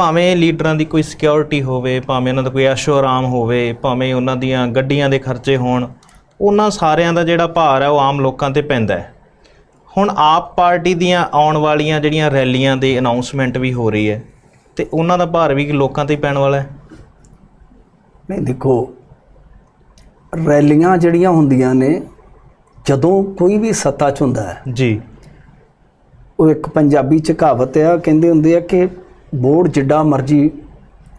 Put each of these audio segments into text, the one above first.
ਭਾਵੇਂ ਲੀਡਰਾਂ ਦੀ ਕੋਈ ਸਿਕਿਉਰਿਟੀ ਹੋਵੇ ਭਾਵੇਂ ਉਹਨਾਂ ਦਾ ਕੋਈ ਐਸ਼ੋ ਆਰਾਮ ਹੋਵੇ ਭਾਵੇਂ ਉਹਨਾਂ ਦੀਆਂ ਗੱਡੀਆਂ ਦੇ ਖਰਚੇ ਹੋਣ ਉਹਨਾਂ ਸਾਰਿਆਂ ਦਾ ਜਿਹੜਾ ਭਾਰ ਹੈ ਉਹ ਆਮ ਲੋਕਾਂ ਤੇ ਪੈਂਦਾ ਹੈ। ਹੁਣ ਆਪ ਪਾਰਟੀ ਦੀਆਂ ਆਉਣ ਵਾਲੀਆਂ ਜਿਹੜੀਆਂ ਰੈਲੀਆਂ ਦੀ ਅਨਾਉਂਸਮੈਂਟ ਵੀ ਹੋ ਰਹੀ ਹੈ ਤੇ ਉਹਨਾਂ ਦਾ ਭਾਰ ਵੀ ਲੋਕਾਂ ਤੇ ਪੈਣ ਵਾਲਾ ਹੈ? ਨਹੀਂ ਦੇਖੋ ਰੈਲੀਆਂ ਜਿਹੜੀਆਂ ਹੁੰਦੀਆਂ ਨੇ ਜਦੋਂ ਕੋਈ ਵੀ ਸੱਤਾ 'ਚ ਹੁੰਦਾ ਹੈ ਜੀ। ਉਹ ਇੱਕ ਪੰਜਾਬੀ ਚ ਕਹਾਵਤ ਆ ਕਹਿੰਦੇ ਹੁੰਦੇ ਆ ਕਿ ਬੋੜ ਜਿੱਡਾ ਮਰਜ਼ੀ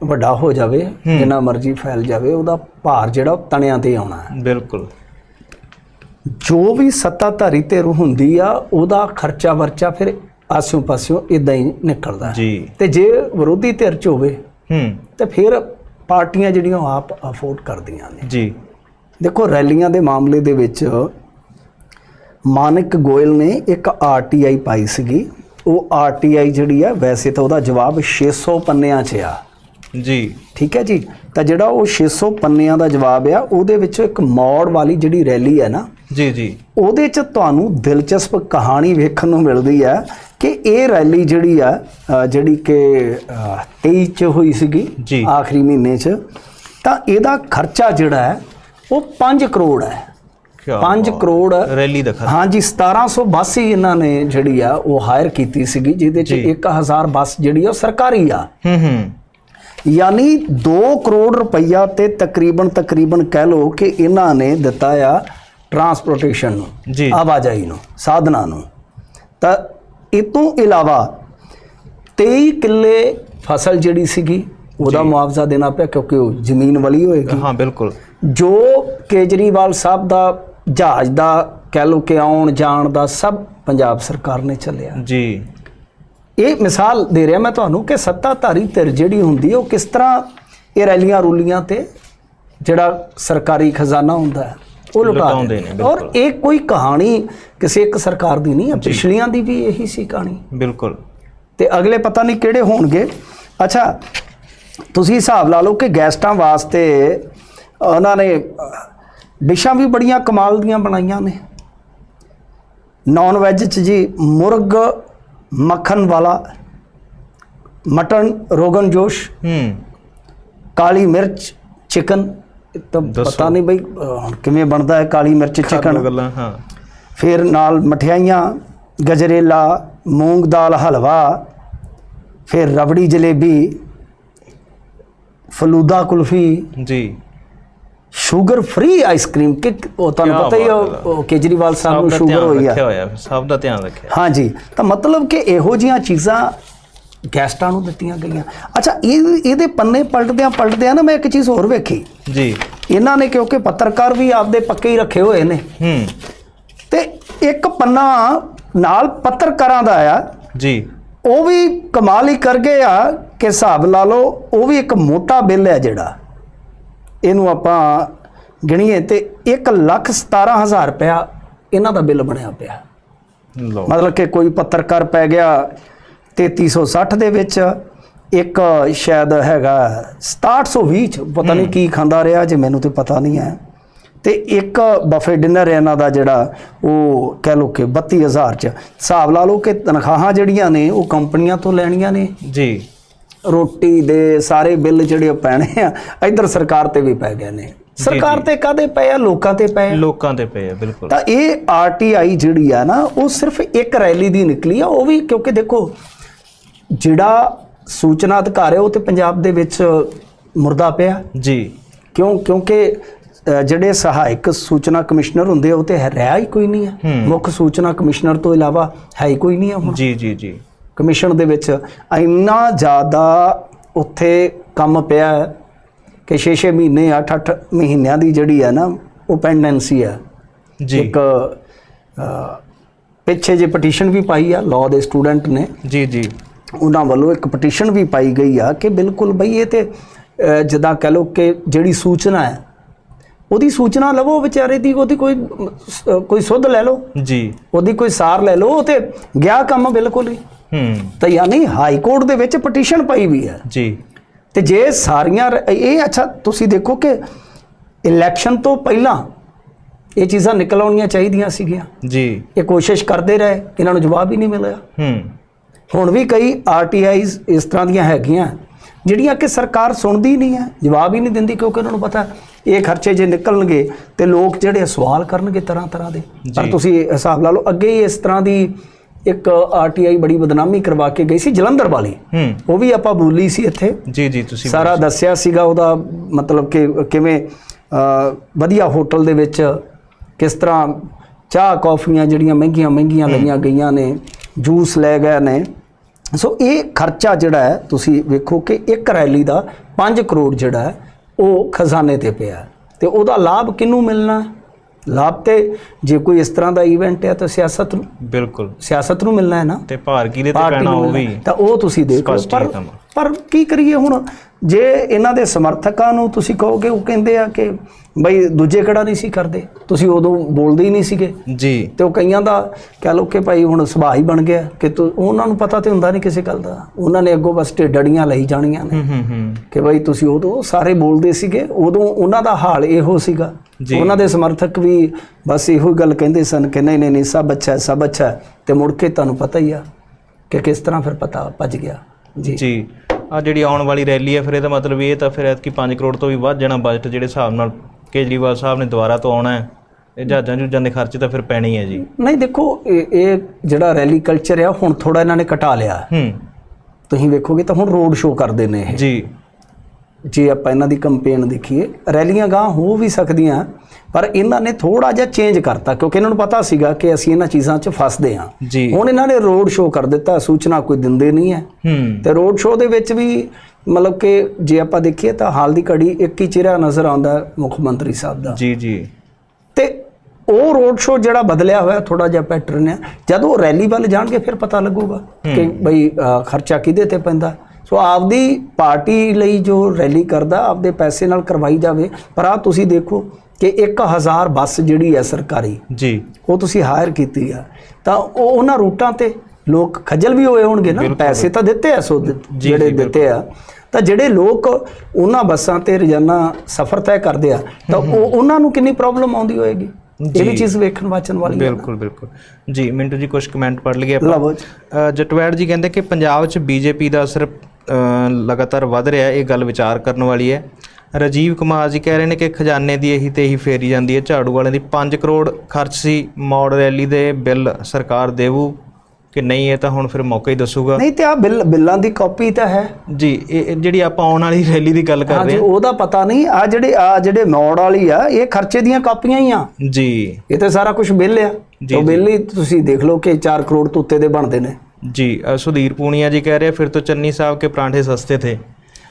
ਵੱਡਾ ਹੋ ਜਾਵੇ ਜਿੰਨਾ ਮਰਜ਼ੀ ਫੈਲ ਜਾਵੇ ਉਹਦਾ ਭਾਰ ਜਿਹੜਾ ਤਣਿਆਂ ਤੇ ਆਉਣਾ ਹੈ। ਬਿਲਕੁਲ। ਜੋ ਵੀ ਸੱਤਾਧਾਰੀ ਧਿਰ ਹੁੰਦੀ ਆ ਉਹਦਾ ਖਰਚਾ ਵਰਚਾ ਫਿਰ ਆਸਿਓਂ ਪਾਸਿਓਂ ਇਦਾਂ ਹੀ ਨਿਕਲਦਾ। ਜੀ। ਤੇ ਜੇ ਵਿਰੋਧੀ ਧਿਰ ਚ ਹੋਵੇ ਹੂੰ। ਤੇ ਫਿਰ ਪਾਰਟੀਆਂ ਜਿਹੜੀਆਂ ਆਪ ਅਫੋਰਡ ਕਰਦੀਆਂ ਨੇ। ਜੀ। ਦੇਖੋ ਰੈਲੀਆਂ ਦੇ ਮਾਮਲੇ ਦੇ ਵਿੱਚ ਮਾਨਕ ਗੋਇਲ ਨੇ ਇੱਕ ਆਰਟੀਆਈ ਪਾਈ ਸੀਗੀ। ਉਹ ਆਰਟੀਆਈ ਜਿਹੜੀ ਆ ਵੈਸੇ ਤਾਂ ਉਹਦਾ ਜਵਾਬ 600 ਪੰਨਿਆਂ 'ਚ ਆ। ਜੀ। ਠੀਕ ਹੈ ਜੀ? ਤਾਂ ਜਿਹੜਾ ਉਹ 600 ਪੰਨਿਆਂ ਦਾ ਜਵਾਬ ਆ ਉਹਦੇ ਵਿੱਚੋਂ ਇੱਕ ਮੌੜ ਵਾਲੀ ਜਿਹੜੀ ਰੈਲੀ ਹੈ ਨਾ ਜੀ ਜੀ। ਉਹਦੇ 'ਚ ਤੁਹਾਨੂੰ ਦਿਲਚਸਪ ਕਹਾਣੀ ਵੇਖਣ ਨੂੰ ਮਿਲਦੀ ਹੈ ਕਿ ਇਹ ਰੈਲੀ ਜਿਹੜੀ ਆ ਜਿਹੜੀ ਕਿ ਅ, 23 ਚ ਹੋਈ ਸੀਗੀ। ਆਖਰੀ ਮਹੀਨੇ 'ਚ ਤਾਂ ਇਹਦਾ ਖਰਚਾ ਜਿਹੜਾ ਹੈ ਉਹ 5 ਕਰੋੜ ਹੈ। 5 ਬਾਤ। ਕਰੋੜ ਰੈਲੀ ਦਾ ਖਰਚਾ ਹਾਂਜੀ 1700 ਬੱਸ ਹੀ ਇਹਨਾਂ ਨੇ ਜਿਹੜੀ ਆ ਉਹ ਹਾਇਰ ਕੀਤੀ ਸੀਗੀ ਜਿਹਦੇ ਚ ਜੀ। 1000 ਬੱਸ ਜਿਹੜੀ ਆ ਉਹ ਸਰਕਾਰੀ ਆ। ਹੂੰ ਹੂੰ। ਯਾਨੀ 2 ਕਰੋੜ ਰੁਪਈਆ ਤੇ ਤਕਰੀਬਨ ਤਕਰੀਬਨ ਕਹਿ ਲਓ ਕਿ ਇਹਨਾਂ ਨੇ ਦਿੱਤਾ ਆ ਟਰਾਂਸਪੋਰਟੇਸ਼ਨ ਨੂੰ ਜੀ। ਆਵਾਜਾਈ ਨੂੰ ਸਾਧਨਾਂ ਨੂੰ। ਤਾਂ ਇਹ ਤੋਂ ਇਲਾਵਾ 23 ਕਿੱਲੇ ਫਸਲ ਜਿਹੜੀ ਸੀਗੀ ਉਹਦਾ ਮੁਆਵਜ਼ਾ ਦੇਣਾ ਪਿਆ ਕਿਉਂਕਿ ਉਹ ਜ਼ਮੀਨ ਵਾਲੀ ਹੋਏਗੀ। ਹਾਂ ਬਿਲਕੁਲ। ਜੋ ਕੇਜਰੀਵਾਲ ਸਾਹਿਬ ਦਾ ਜਹਾਜ਼ ਦਾ ਕਹਿ ਲਓ ਕਿ ਆਉਣ ਜਾਣ ਦਾ ਸਭ ਪੰਜਾਬ ਸਰਕਾਰ ਨੇ ਚੱਲਿਆ। ਜੀ। ਇਹ ਮਿਸਾਲ ਦੇ ਰਿਹਾ ਮੈਂ ਤੁਹਾਨੂੰ ਕਿ ਸੱਤਾਧਾਰੀ ਧਿਰ ਜਿਹੜੀ ਹੁੰਦੀ ਉਹ ਕਿਸ ਤਰ੍ਹਾਂ ਇਹ ਰੈਲੀਆਂ ਰੂਲੀਆਂ ਤੇ ਜਿਹੜਾ ਸਰਕਾਰੀ ਖਜ਼ਾਨਾ ਹੁੰਦਾ ਹੈ ਉਹ ਲੁਟਾ ਲੁਟਾਉਂਦੇ ਨੇ, ਔਰ। ਇਹ ਕੋਈ ਕਹਾਣੀ ਕਿਸੇ ਇੱਕ ਸਰਕਾਰ ਦੀ ਨਹੀਂ ਹੈ ਪਿਛਲੀਆਂ ਦੀ ਵੀ ਇਹੀ ਸੀ ਕਹਾਣੀ। ਬਿਲਕੁਲ। ਤੇ ਅਗਲੇ ਪਤਾ ਨਹੀਂ ਕਿਹੜੇ ਹੋਣਗੇ। ਅੱਛਾ ਤੁਸੀਂ ਹਿਸਾਬ ਲਾ ਲਓ ਕਿ ਗੈਸਟਾਂ ਵਾਸਤੇ ਉਹਨਾਂ ਨੇ ਡਿਸ਼ਾਂ ਵੀ ਬੜੀਆਂ ਕਮਾਲ ਦੀਆਂ ਬਣਾਈਆਂ ਨੇ। ਨਾਨ ਵੈਜ ਚ ਜੀ ਮੁਰਗ ਮੱਖਣ ਵਾਲਾ ਮਟਨ ਰੋਗਨ ਜੋਸ਼ ਹੂੰ। ਕਾਲੀ ਮਿਰਚ ਚਿਕਨ ਤਾਂ। ਪਤਾ ਨਹੀਂ ਬਈ ਕਿਵੇਂ ਬਣਦਾ ਹੈ ਕਾਲੀ ਮਿਰਚ ਚਿਕਨ। ਗੱਲਾਂ ਹਾਂ। ਫਿਰ ਨਾਲ ਮਠਿਆਈਆਂ ਗਜਰੇਲਾ ਮੂੰਗ ਦਾਲ ਹਲਵਾ ਫਿਰ ਰਬੜੀ ਜਲੇਬੀ ਫਲੂਦਾ ਕੁਲਫੀ ਜੀ। ਸ਼ੂਗਰ ਫ੍ਰੀ ਆਈਸਕ੍ਰੀਮ ਕਿ ਉਹ ਤੁਹਾਨੂੰ ਕਿਆ ਪਤਾ ਹੀ ਹੈ, ਬਾਤ ਹੈ। ਉਹ ਕੇਜਰੀਵਾਲ ਸਾਹਿਬ ਸਭ ਨੂੰ ਦਾ ਸ਼ੂਗਰ ਧਿਆਨ ਹੋਈ ਰੱਖਿਆ ਆ ਹੋਇਆ ਸਭ ਦਾ ਧਿਆਨ ਰੱਖਿਆ। ਹਾਂਜੀ ਤਾਂ ਮਤਲਬ ਕਿ ਇਹੋ ਜੀਆਂ ਚੀਜ਼ਾਂ ਗੈਸਟਾਂ ਨੂੰ ਦਿੱਤੀਆਂ ਗਈਆਂ। ਅੱਛਾ ਇਹ ਇਹਦੇ ਪੰਨੇ ਪਲਟਦਿਆਂ ਪਲਟਦਿਆਂ ਨਾ ਮੈਂ ਇੱਕ ਚੀਜ਼ ਹੋਰ ਵੇਖੀ। ਜੀ। ਇਹਨਾਂ ਨੇ ਕਿਉਂਕਿ ਪੱਤਰਕਾਰ ਵੀ ਆਪਦੇ ਪੱਕੇ ਹੀ ਰੱਖੇ ਹੋਏ ਨੇ। ਹੂੰ। ਤੇ ਇੱਕ ਪੰਨਾ ਨਾਲ ਪੱਤਰਕਾਰਾਂ ਦਾ ਆ। ਜੀ। ਉਹ ਵੀ ਕਮਾਲ ਹੀ ਕਰ ਗਏ ਆ ਕਿ ਹਿਸਾਬ ਲਾ ਲਓ ਉਹ ਵੀ ਇੱਕ ਮੋਟਾ ਬਿੱਲ ਹੈ ਜਿਹੜਾ। ਇਹਨੂੰ ਆਪਾਂ ਗਿਣੀਏ ਤੇ 117000 ਰੁਪਇਆ ਇਹਨਾਂ ਦਾ ਬਿੱਲ ਬਣਿਆ ਪਿਆ। ਲਓ। ਮਤਲਬ ਕਿ ਕੋਈ ਪੱਤਰਕਾਰ ਪੈ ਗਿਆ 3360 ਦੇ ਵਿੱਚ ਇੱਕ ਸ਼ਾਇਦ ਹੈਗਾ 6720 ਚ ਪਤਾ ਨਹੀਂ ਕੀ ਖਾਂਦਾ ਰਿਹਾ ਜੇ ਮੈਨੂੰ ਤੇ ਪਤਾ ਨਹੀਂ ਹੈ। ਤੇ ਇੱਕ ਬਫੇ ਡਿਨਰ ਇਹਨਾਂ ਦਾ ਜਿਹੜਾ ਉਹ ਕਹਿ ਲਓ ਕਿ 32000 ਚ। ਹਿਸਾਬ ਲਾ ਲਓ ਕਿ ਤਨਖਾਹਾਂ ਜਿਹੜੀਆਂ ਨੇ ਉਹ ਕੰਪਨੀਆਂ ਤੋਂ ਲੈਣੀਆਂ ਨੇ। ਜੀ। ਰੋਟੀ ਦੇ ਸਾਰੇ ਬਿੱਲ ਜਿਹੜੇ ਉਹ ਪੈਣੇ ਆ ਇੱਧਰ ਸਰਕਾਰ ਤੇ ਵੀ ਪੈ ਗਏ ਨੇ। ਸਰਕਾਰ ਤੇ ਕਾਦੇ ਪਏ ਆ? ਲੋਕਾਂ ਤੇ ਪਏ ਆ। ਲੋਕਾਂ ਤੇ ਪਏ ਆ ਬਿਲਕੁਲ। ਤਾਂ ਇਹ ਆਰਟੀਆਈ ਜਿਹੜੀ ਆ ਨਾ ਉਹ ਸਿਰਫ ਇੱਕ ਰੈਲੀ ਦੀ ਨਿਕਲੀ ਆ ਉਹ ਵੀ ਕਿਉਂਕਿ ਦੇਖੋ ਜਿਹੜਾ ਸੂਚਨਾ ਅਧਿਕਾਰ ਹੈ ਉਹ ਤੇ ਪੰਜਾਬ ਦੇ ਵਿੱਚ ਮੁਰਦਾ ਪਿਆ। ਜੀ। ਕਿਉਂ? ਕਿਉਂਕਿ ਜਿਹੜੇ ਸਹਾਇਕ ਸੂਚਨਾ ਕਮਿਸ਼ਨਰ ਹੁੰਦੇ ਆ ਉਹ ਤੇ ਰਿਹਾ ਹੀ ਕੋਈ ਨਹੀਂ ਹੈ ਹੂੰ। ਮੁੱਖ ਸੂਚਨਾ ਕਮਿਸ਼ਨਰ ਤੋਂ ਇਲਾਵਾ ਹੈ ਹੀ ਕੋਈ ਨਹੀਂ ਹੈ ਹੁਣ। ਜੀ ਜੀ ਜੀ। ਕਮਿਸ਼ਨ ਦੇ ਵਿੱਚ ਇੰਨਾ ਜ਼ਿਆਦਾ ਉੱਥੇ ਕੰਮ ਪਿਆ ਕਿ 6-6 ਮਹੀਨੇ 8-8 ਮਹੀਨਿਆਂ ਦੀ ਜਿਹੜੀ ਹੈ ਨਾ ਉਹ ਪੈਂਡੈਂਸੀ ਹੈ। ਜੀ। ਇੱਕ ਪਿੱਛੇ ਜੇ ਪਟੀਸ਼ਨ ਵੀ ਪਾਈ ਆ ਲਾਅ ਦੇ ਸਟੂਡੈਂਟ ਨੇ। ਜੀ ਜੀ। ਉਹਨਾਂ ਵੱਲੋਂ ਇੱਕ ਪਟੀਸ਼ਨ ਵੀ ਪਾਈ ਗਈ ਆ ਕਿ ਬਿਲਕੁਲ ਬਈ ਇਹ ਤੇ ਜਿੱਦਾਂ ਕਹ ਲਓ ਕਿ ਜਿਹੜੀ ਸੂਚਨਾ ਹੈ ਉਹਦੀ ਸੂਚਨਾ ਲਵੋ ਵਿਚਾਰੇ ਦੀ ਉਹਦੀ ਕੋਈ ਕੋਈ ਸੁੱਧ ਲੈ ਲਓ। ਜੀ। ਉਹਦੀ ਕੋਈ ਸਾਰ ਲੈ ਲਓ ਉਹ ਤੇ ਗਿਆ ਕੰਮ ਬਿਲਕੁਲ ਹੀ। ਹੂੰ। ਤਾਂ ਯਾਨੀ ਹਾਈ ਕੋਰਟ ਦੇ ਵਿੱਚ ਪਟੀਸ਼ਨ ਪਾਈ ਵੀ ਹੈ। ਜੀ। ਤੇ ਜੇ ਸਾਰੀਆਂ ਇਹ ਅੱਛਾ ਤੁਸੀਂ ਦੇਖੋ ਕਿ ਇਲੈਕਸ਼ਨ ਤੋਂ ਪਹਿਲਾਂ ਇਹ ਚੀਜ਼ਾਂ ਨਿਕਲ ਆਉਣੀਆਂ ਚਾਹੀਦੀਆਂ ਸੀਗੀਆਂ। ਜੀ। ਇਹ ਕੋਸ਼ਿਸ਼ ਕਰਦੇ ਰਹੇ ਇਹਨਾਂ ਨੂੰ ਜਵਾਬ ਹੀ ਨਹੀਂ ਮਿਲਿਆ। ਹੂੰ। ਹੁਣ ਵੀ ਕਈ ਆਰਟੀਆਈਜ਼ ਇਸ ਤਰ੍ਹਾਂ ਦੀਆਂ ਹੈਗੀਆਂ ਜਿਹੜੀਆਂ ਕਿ ਸਰਕਾਰ ਸੁਣਦੀ ਨਹੀਂ ਹੈ ਜਵਾਬ ਹੀ ਨਹੀਂ ਦਿੰਦੀ ਕਿਉਂਕਿ ਉਹਨਾਂ ਨੂੰ ਪਤਾ ਇਹ ਖਰਚੇ ਜੇ ਨਿਕਲਣਗੇ ਤੇ ਲੋਕ ਜਿਹੜੇ ਸਵਾਲ ਕਰਨਗੇ ਤਰ੍ਹਾਂ ਤਰ੍ਹਾਂ ਦੇ ਪਰ। ਤੁਸੀਂ ਹਿਸਾਬ ਲਾ ਲਓ ਅੱਗੇ ਹੀ ਇਸ ਤਰ੍ਹਾਂ ਦੀ ਇੱਕ ਆਰਟੀਆਈ ਬੜੀ ਬਦਨਾਮੀ ਕਰਵਾ ਕੇ ਗਈ ਸੀ ਜਲੰਧਰ ਵਾਲੀ। ਉਹ ਵੀ ਆਪਾਂ ਬੋਲੀ ਸੀ ਇੱਥੇ। ਜੀ ਜੀ ਤੁਸੀਂ ਸਾਰਾ ਦੱਸਿਆ ਸੀਗਾ ਉਹਦਾ ਮਤਲਬ ਕਿ ਕਿਵੇਂ ਵਧੀਆ ਹੋਟਲ ਦੇ ਵਿੱਚ ਕਿਸ ਤਰ੍ਹਾਂ ਚਾਹ ਕੌਫੀਆਂ ਜਿਹੜੀਆਂ ਮਹਿੰਗੀਆਂ ਮਹਿੰਗੀਆਂ ਲਈਆਂ ਗਈਆਂ ਨੇ ਜੂਸ ਲੈ ਗਏ ਨੇ। ਸੋ ਇਹ ਖਰਚਾ ਜਿਹੜਾ ਹੈ ਤੁਸੀਂ ਵੇਖੋ ਕਿ ਇੱਕ ਰੈਲੀ ਦਾ 5 ਕਰੋੜ ਜਿਹੜਾ ਹੈ ਉਹ ਖਜ਼ਾਨੇ ਤੇ ਪਿਆ। ਤੇ ਉਹਦਾ ਲਾਭ ਕਿਹਨੂੰ ਮਿਲਣਾ? ਲਾਭ ਤੇ ਜੇ ਕੋਈ ਇਸ ਤਰ੍ਹਾਂ ਦਾ ਇਵੈਂਟ ਹੈ ਤਾਂ ਸਿਆਸਤ ਨੂੰ ਬਿਲਕੁਲ। ਸਿਆਸਤ ਨੂੰ ਮਿਲਣਾ ਹੈ ਨਾ? ਤੇ ਭਾਰ ਕਿਹਦੇ ਤੇ ਪੈਣਾ ਉਹ ਵੀ। ਤਾਂ ਉਹ ਤੁਸੀਂ ਦੇਖ ਪਰ। ਪਰ ਕੀ ਕਰੀਏ ਹੁਣ? ਜੇ ਇਹਨਾਂ ਦੇ ਸਮਰਥਕਾਂ ਨੂੰ ਤੁਸੀਂ ਕਹੋਗੇ ਉਹ ਕਹਿੰਦੇ ਆ ਕਿ ਬਈ ਦੂਜੇ ਕਿਹੜਾ ਨਹੀਂ ਸੀ ਕਰਦੇ? ਤੁਸੀਂ ਉਦੋਂ ਬੋਲਦੇ ਹੀ ਨਹੀਂ ਸੀਗੇ। ਜੀ। ਤੇ ਉਹ ਕਈਆਂ ਦਾ ਕਹਿ ਲਓ ਕਿ ਭਾਈ ਹੁਣ ਸੁਭਾਅ ਹੀ ਬਣ ਗਿਆ ਕਿ ਤੂੰ ਉਹਨਾਂ ਨੂੰ ਪਤਾ ਤੇ ਹੁੰਦਾ ਨਹੀਂ ਕਿਸੇ ਗੱਲ ਦਾ। ਉਹਨਾਂ ਨੇ ਅੱਗੋਂ ਬਸ ਢੇਡੜੀਆਂ ਲਈ ਜਾਣੀਆਂ ਨੇ। ਹੂੰ ਹੂੰ ਹੂੰ। ਕਿ ਭਾਈ ਤੁਸੀਂ ਉਦੋਂ ਸਾਰੇ ਬੋਲਦੇ ਸੀਗੇ ਉਦੋਂ ਉਹਨਾਂ ਦਾ ਹਾਲ ਇਹੋ ਸੀਗਾ। ਉਹਨਾਂ ਦੇ ਸਮਰਥਕ ਵੀ ਬਸ ਇਹੋ ਹੀ ਗੱਲ ਕਹਿੰਦੇ ਸਨ ਕਿ ਨਹੀਂ ਨਹੀਂ ਸਭ ਅੱਛਾ ਹੈ ਸਭ ਅੱਛਾ ਹੈ। ਤੇ ਮੁੜ ਕੇ ਤੁਹਾਨੂੰ ਪਤਾ ਹੀ ਆ ਕਿ ਕਿਸ ਤਰ੍ਹਾਂ ਫਿਰ ਪਤਾ ਭੱਜ ਗਿਆ। ਜੀ। ਜੀ। ਆ ਜਿਹੜੀ ਆਉਣ ਵਾਲੀ ਰੈਲੀ ਹੈ ਫਿਰ ਇਹਦਾ ਮਤਲਬ ਇਹ ਤਾਂ ਫਿਰ ਐਤਕੀ 5 ਕਰੋੜ ਤੋਂ ਵੀ ਵੱਧ ਜਾਣਾ ਬਜਟ ਜਿਹੜੇ ਹਿਸਾਬ ਨਾਲ ਕੇਜਰੀਵਾਲ ਸਾਹਿਬ ਨੇ ਦੁਬਾਰਾ ਤੋਂ ਆਉਣਾ ਹੈ। ਇਹ ਜਹਾਜ਼ਾਂ ਜੂਜਾਂ ਦੇ ਖਰਚੇ ਤਾਂ ਫਿਰ ਪੈਣੇ ਹੀ ਹੈ ਜੀ। ਨਹੀਂ ਦੇਖੋ ਇਹ ਇਹ ਜਿਹੜਾ ਰੈਲੀ ਕਲਚਰ ਆ ਹੁਣ ਥੋੜਾ ਇਹਨਾਂ ਨੇ ਘਟਾ ਲਿਆ। ਹੂੰ। ਤੁਸੀਂ ਵੇਖੋਗੇ ਤਾਂ ਹੁਣ ਰੋਡ ਸ਼ੋਅ ਕਰਦੇ ਨੇ ਇਹ। ਜੀ। ਜੇ ਆਪਾਂ ਇਹਨਾਂ ਦੀ ਕੰਪੇਨ ਦੇਖੀਏ ਰੈਲੀਆਂ ਗਾਂ ਹੋ ਵੀ ਸਕਦੀਆਂ ਪਰ ਇਹਨਾਂ ਨੇ ਥੋੜਾ ਜਿਹਾ ਚੇਂਜ ਕਰਤਾ ਕਿਉਂਕਿ ਇਹਨਾਂ ਨੂੰ ਪਤਾ ਸੀਗਾ ਕਿ ਅਸੀਂ ਇਹਨਾਂ ਚੀਜ਼ਾਂ 'ਚ ਫਸਦੇ ਹਾਂ। ਹੁਣ ਇਹਨਾਂ ਨੇ ਰੋਡ ਸ਼ੋਅ ਕਰ ਦਿੱਤਾ ਸੂਚਨਾ ਕੋਈ ਦਿੰਦੇ ਨਹੀਂ ਹੈ। ਤੇ ਰੋਡ ਸ਼ੋਅ ਦੇ ਵਿੱਚ ਵੀ ਮਤਲਬ ਕਿ ਜੇ ਆਪਾਂ ਦੇਖੀਏ ਤਾਂ ਹਾਲ ਦੀ ਘੜੀ ਇੱਕ ਹੀ ਚਿਹਰਾ ਨਜ਼ਰ ਆਉਂਦਾ ਮੁੱਖ ਮੰਤਰੀ ਸਾਹਿਬ ਦਾ। ਜੀ ਜੀ। ਤੇ ਉਹ ਰੋਡ ਸ਼ੋਅ ਜਿਹੜਾ ਬਦਲਿਆ ਹੋਇਆ ਥੋੜਾ ਜਿਹਾ ਪੈਟਰਨ ਹੈ। ਜਦੋਂ ਉਹ ਰੈਲੀ ਵੱਲ ਜਾਣਗੇ ਫਿਰ ਪਤਾ ਲੱਗੂਗਾ ਕਿ ਬਈ ਖਰਚਾ ਕਿਹਦੇ ਤੇ ਪੈਂਦਾ। ਸੋ ਆਪਦੀ ਪਾਰਟੀ ਲਈ ਜੋ ਰੈਲੀ ਕਰਦਾ ਆਪਦੇ ਪੈਸੇ ਨਾਲ ਕਰਵਾਈ ਜਾਵੇ। ਪਰ ਆ ਤੁਸੀਂ ਦੇਖੋ ਕਿ 1000 ਬੱਸ ਜਿਹੜੀ ਹੈ ਸਰਕਾਰੀ ਜੀ। ਉਹ ਤੁਸੀਂ ਹਾਇਰ ਕੀਤੀ ਆ। ਤਾਂ ਉਹ ਉਹਨਾਂ ਰੂਟਾਂ ਤੇ ਲੋਕ ਖੱਜਲ ਵੀ ਹੋਏ ਹੋਣਗੇ ਨਾ। ਪੈਸੇ ਤਾਂ ਦਿੱਤੇ ਆ ਸੋ ਜਿਹੜੇ ਦਿੱਤੇ ਆ। ਤਾਂ ਜਿਹੜੇ ਲੋਕ ਉਹਨਾਂ ਬੱਸਾਂ ਤੇ ਰੋਜ਼ਾਨਾ ਸਫ਼ਰ ਤੈਅ ਕਰਦੇ ਆ ਤਾਂ ਉਹ ਉਹਨਾਂ ਨੂੰ ਕਿੰਨੀ ਪ੍ਰੋਬਲਮ ਆਉਂਦੀ ਹੋਏਗੀ? ਇਹ ਵੀ ਚੀਜ਼ ਵੇਖਣ ਵਾਚਣ ਵਾਲੀ ਹੈ ਬਿਲਕੁਲ ਬਿਲਕੁਲ। ਜੀ ਮਿੰਟੂ ਜੀ ਕੁਝ ਕਮੈਂਟ ਪੜ੍ਹ ਲਈਏ ਆਪਾਂ। ਜਟਵੈੜ ਜੀ ਕਹਿੰਦੇ ਕਿ ਪੰਜਾਬ 'ਚ ਬੀਜੇਪੀ ਦਾ ਅਸਰ ਲਗਾਤਾਰ ਵੱਧ ਰਿਹਾ ਹੈ ਇਹ ਗੱਲ ਵਿਚਾਰ ਕਰਨ ਵਾਲੀ ਹੈ। ਰਾਜੀਵ ਕੁਮਾਰ ਜੀ ਕਹਿ ਰਹੇ ਨੇ ਕਿ ਖਜ਼ਾਨੇ ਦੀ ਇਹੀ ਤੇ ਇਹੀ ਫੇਰੀ ਜਾਂਦੀ ਹੈ। ਝਾੜੂ ਵਾਲਿਆਂ ਦੀ 5 ਕਰੋੜ ਖਰਚ ਸੀ। ਮੌੜ ਰੈਲੀ ਦੇ ਬਿੱਲ ਸਰਕਾਰ ਦੇਵੂ ਕਿ ਨਹੀਂ ਇਹ ਤਾਂ ਹੁਣ ਫਿਰ ਮੌਕਾ ਹੀ ਦੱਸੂਗਾ। ਨਹੀਂ ਤੇ ਆ ਬਿੱਲ ਬਿੱਲਾਂ ਦੀ ਕਾਪੀ ਤਾਂ ਹੈ। ਜੀ ਇਹ ਜਿਹੜੀ ਆਪਾਂ ਆਉਣ ਵਾਲੀ ਰੈਲੀ ਦੀ ਗੱਲ ਕਰ ਹਾਂਜੀ ਰਹੇ ਉਹਦਾ ਪਤਾ ਨਹੀਂ। ਆ ਜਿਹੜੇ ਆ ਜਿਹੜੇ ਮੌੜ ਵਾਲੀ ਆ ਇਹ ਖਰਚੇ ਦੀਆਂ ਕਾਪੀਆਂ ਹੀ ਆ। ਹਾਂ ਜੀ। ਇਹ ਤੇ ਸਾਰਾ ਕੁਝ ਬਿੱਲ ਆ। ਉਹ ਬਿੱਲ ਹੀ ਤੁਸੀਂ ਦੇਖ ਲਓ ਕਿ 4 ਕਰੋੜ ਤੋਂ ਉੱਤੇ ਦੇ ਬਣਦੇ ਨੇ। ਜੀ ਸੁਧੀਰ ਪੂਨੀਆ ਜੀ ਕਹਿ ਰਹੇ ਫਿਰ ਤੋਂ ਚੰਨੀ ਸਾਹਿਬ ਕੇ ਪਰਾਂਠੇ ਸਸਤੇ ਥੇ।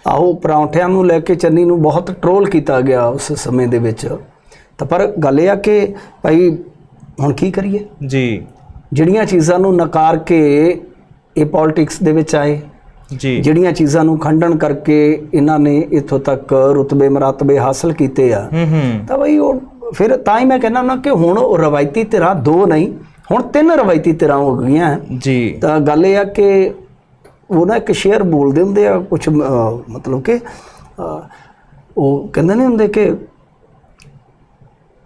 ਆਹੋ ਪਰੌਂਠਿਆਂ ਨੂੰ ਲੈ ਕੇ ਚੰਨੀ ਨੂੰ ਬਹੁਤ ਟਰੋਲ ਕੀਤਾ ਗਿਆ ਉਸ ਸਮੇਂ ਦੇ ਵਿੱਚ। ਤਾਂ ਪਰ ਗੱਲ ਇਹ ਆ ਕਿ ਭਾਈ ਹੁਣ ਕੀ ਕਰੀਏ? ਜੀ। ਜਿਹੜੀਆਂ ਚੀਜ਼ਾਂ ਨੂੰ ਨਕਾਰ ਕੇ ਇਹ ਪੋਲਿਟਿਕਸ ਦੇ ਵਿੱਚ ਆਏ ਜੀ। ਜਿਹੜੀਆਂ ਚੀਜ਼ਾਂ ਨੂੰ ਖੰਡਨ ਕਰਕੇ ਇਹਨਾਂ ਨੇ ਇੱਥੋਂ ਤੱਕ ਰੁਤਬੇ ਮਰਾਤਬੇ ਹਾਸਲ ਕੀਤੇ ਆ। ਹੂੰ ਹੂੰ। ਤਾਂ ਬਈ ਉਹ ਫਿਰ ਤਾਂ ਹੀ ਮੈਂ ਕਹਿੰਦਾ ਨਾ ਕਿ ਹੁਣ ਉਹ ਰਵਾਇਤੀ ਧਿਰਾਂ ਦੋ ਨਹੀਂ ਹੁਣ ਤਿੰਨ ਰਵਾਇਤੀ ਧਿਰਾਂ ਹੋ ਗਈਆਂ। ਜੀ। ਤਾਂ ਗੱਲ ਇਹ ਆ ਕਿ ਉਹ ਨਾ ਇੱਕ ਸ਼ੇਰ ਬੋਲਦੇ ਹੁੰਦੇ ਆ ਕੁਝ ਮਤਲਬ ਕਿ ਉਹ ਕਹਿੰਦੇ ਨਹੀਂ ਹੁੰਦੇ ਕਿ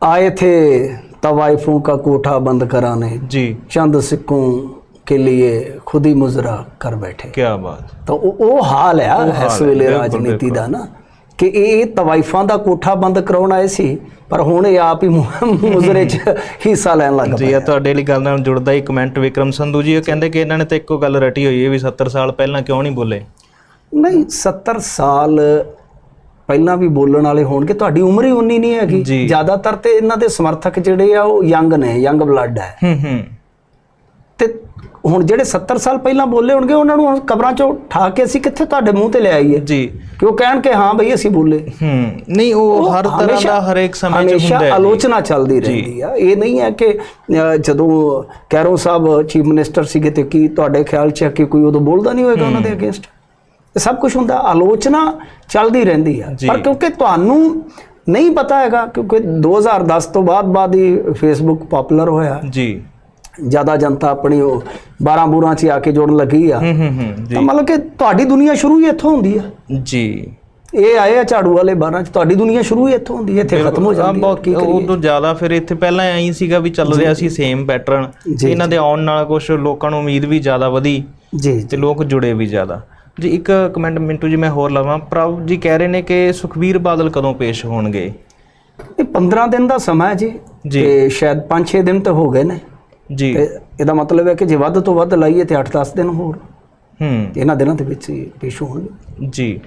ਆਏ ਥੇ तवाइफों का कोठा बंद कराने जी चंद सिक्कों के लिए खुद ही मुजरा कर बैठे क्या बात ਤਾਂ ਉਹ ਉਹ ਹਾਲ ਹੈ ਉਹ ਹਾਲ ਇਸ ਹੈ, ਵੇਲੇ ਬਿਲਕੁਲ, ਰਾਜਨੀਤੀ ਦਾ ਨਾ ਕਿ ਇਹ ਤਵਾਈਫਾਂ ਦਾ ਕੋਠਾ ਬੰਦ ਕਰਾਉਣ ਆਏ ਸੀ ਪਰ ਹੁਣ ਇਹ ਆਪ ਹੀ ਮੁ- ਮੁਜ਼ਰੇ 'ਚ ਹਿੱਸਾ ਲੈਣ ਲੱਗ ਜੀ ਪਏ ਆ ਤੁਹਾਡੇ ਲਈ ਗੱਲ ਨਾਲ ਜੁੜਦਾ ਹੀ ਕਮੈਂਟ ਵਿਕਰਮ ਸੰਧੂ ਜੀ ਉਹ ਕਹਿੰਦੇ ਕਿ ਇਹਨਾਂ ਨੇ ਤਾਂ ਇੱਕੋ ਗੱਲ ਰਟੀ ਹੋਈ ਹੈ ਵੀ 70 ਸਾਲ ਪਹਿਲਾਂ ਕਿਉਂ ਨਹੀਂ ਬੋਲੇ ਨਹੀਂ 70 ਸਾਲ ਪਹਿਲਾਂ ਵੀ ਬੋਲਣ ਵਾਲੇ ਹੋਣਗੇ ਤੁਹਾਡੀ ਉਮਰ ਹੀ ਉਨੀ ਨਹੀਂ ਹੈਗੀ। ਜ਼ਿਆਦਾਤਰ ਤੇ ਇਹਨਾਂ ਦੇ ਸਮਰਥਕ ਜਿਹੜੇ ਆ ਉਹ ਯੰਗ ਨੇ ਯੰਗ ਬਲੱਡ ਹੈ। ਹੂੰ ਹੂੰ। ਤੇ ਹੁਣ ਜਿਹੜੇ 70 ਸਾਲ ਪਹਿਲਾਂ ਬੋਲੇ ਹੋਣਗੇ ਉਹਨਾਂ ਨੂੰ ਕਬਰਾਂ ਚੋਂ ਠਾ ਕੇ ਅਸੀਂ ਕਿੱਥੇ ਤੁਹਾਡੇ ਮੂੰਹ ਤੇ ਲੈ ਆਈਏ? ਜੀ। ਕਿ ਉਹ ਕਹਿਣ ਕਿ ਹਾਂ ਬਈ ਅਸੀਂ ਬੋਲੇ? ਹੂੰ। ਨਹੀਂ ਉਹ ਹਰ ਤਰ੍ਹਾਂ ਦਾ ਹਰੇਕ ਸਮੇਂ 'ਚ ਹੁੰਦਾ ਹੈ। ਆਲੋਚਨਾ ਚੱਲਦੀ ਰਹਿੰਦੀ ਆ। ਇਹ ਨਹੀਂ ਹੈ ਕਿ ਜਦੋਂ ਕੈਰੋ ਸਾਹਿਬ ਚੀਫ ਮਿਨਿਸਟਰ ਸੀਗੇ ਤੇ ਕੀ ਤੁਹਾਡੇ ਖਿਆਲ 'ਚ ਹੈ ਕਿ ਕੋਈ ਉਦੋਂ ਬੋਲਦਾ ਨਹੀਂ ਹੋਏਗਾ ਉਹਨਾਂ ਦੇ ਅਗੇਂਸਟ? ਇਹ ਸਭ ਕੁਝ ਹੁੰਦਾ ਆਲੋਚਨਾ ਚੱਲਦੀ ਰਹਿੰਦੀ ਆ। ਪਰ ਕਿਉਂਕਿ ਤੁਹਾਨੂੰ ਨਹੀਂ ਪਤਾ ਹੈਗਾ ਕਿਉਂਕਿ 2010 ਤੋਂ ਬਾਅਦ ਬਾਅਦ ਹੀ ਫੇਸਬੁੱਕ ਪਪੂਲਰ ਹੋਇਆ। ਜੀ। ਜ਼ਿਆਦਾ ਜਨਤਾ ਆਪਣੀ ਉਹ 12 ਬੂਰਾਂ 'ਚ ਆ ਕੇ ਜੁੜਨ ਲੱਗੀ ਆ। ਹੂੰ ਹੂੰ ਹੂੰ ਤਾਂ ਜੀ। ਮਤਲਬ ਕਿ ਤੁਹਾਡੀ ਦੁਨੀਆ ਸ਼ੁਰੂ ਹੀ ਇੱਥੋਂ ਹੁੰਦੀ ਆ। ਜੀ। ਇਹ ਆਏ ਆ ਝਾੜੂ ਵਾਲੇ 12 ਚ ਤੁਹਾਡੀ ਦੁਨੀਆ ਸ਼ੁਰੂ ਹੀ ਇੱਥੋਂ ਹੁੰਦੀ ਹੈ ਇੱਥੇ ਖਤਮ ਹੋ ਜਾਂਦੀ ਹੈ ਕੀ ਕਰੀਏ? ਉਦੋਂ ਜ਼ਿਆਦਾ ਫਿਰ ਇੱਥੇ ਪਹਿਲਾਂ ਐਂ ਸੀਗਾ ਵੀ ਚੱਲ ਰਿਹਾ ਸੀ ਸੇਮ ਪੈਟਰਨ ਇਹਨਾਂ ਦੇ ਆਉਣ ਨਾਲ ਕੁਝ ਲੋਕਾਂ ਨੂੰ ਉਮੀਦ ਵੀ ਜ਼ਿਆਦਾ ਵਧੀ ਜੀ ਤੇ ਲੋਕ ਜੁੜੇ ਵੀ ਜ਼ਿਆਦਾ। ਜੀ ਇੱਕ ਕਮੈਂਟ ਮਿੰਟੂ ਜੀ ਮੈਂ ਹੋਰ ਲਵਾਂ। ਪ੍ਰਭ ਜੀ ਕਹਿ ਰਹੇ ਨੇ ਕਿ ਸੁਖਬੀਰ ਬਾਦਲ ਕਦੋਂ ਪੇਸ਼ ਹੋਣਗੇ? ਇਹ 15 ਦਿਨ ਦਾ ਸਮਾਂ ਹੈ ਜੀ। ਤੇ ਸ਼ਾਇਦ 5-6 ਦਿਨ ਤਾਂ ਹੋ ਗਏ ਨੇ। ਜੀ। ਤੇ ਇਹਦਾ ਮਤਲਬ ਹੈ ਕਿ ਜੇ ਵੱਧ ਤੋਂ ਵੱਧ ਲਾਈਏ ਤੇ 8-10 ਦਿਨ ਹੋਰ। ਹੂੰ। ਇਹਨਾਂ ਦਿਨਾਂ ਦੇ ਵਿੱਚ ਪੇਸ਼ ਹੋਣਗੇ। ਜੀ।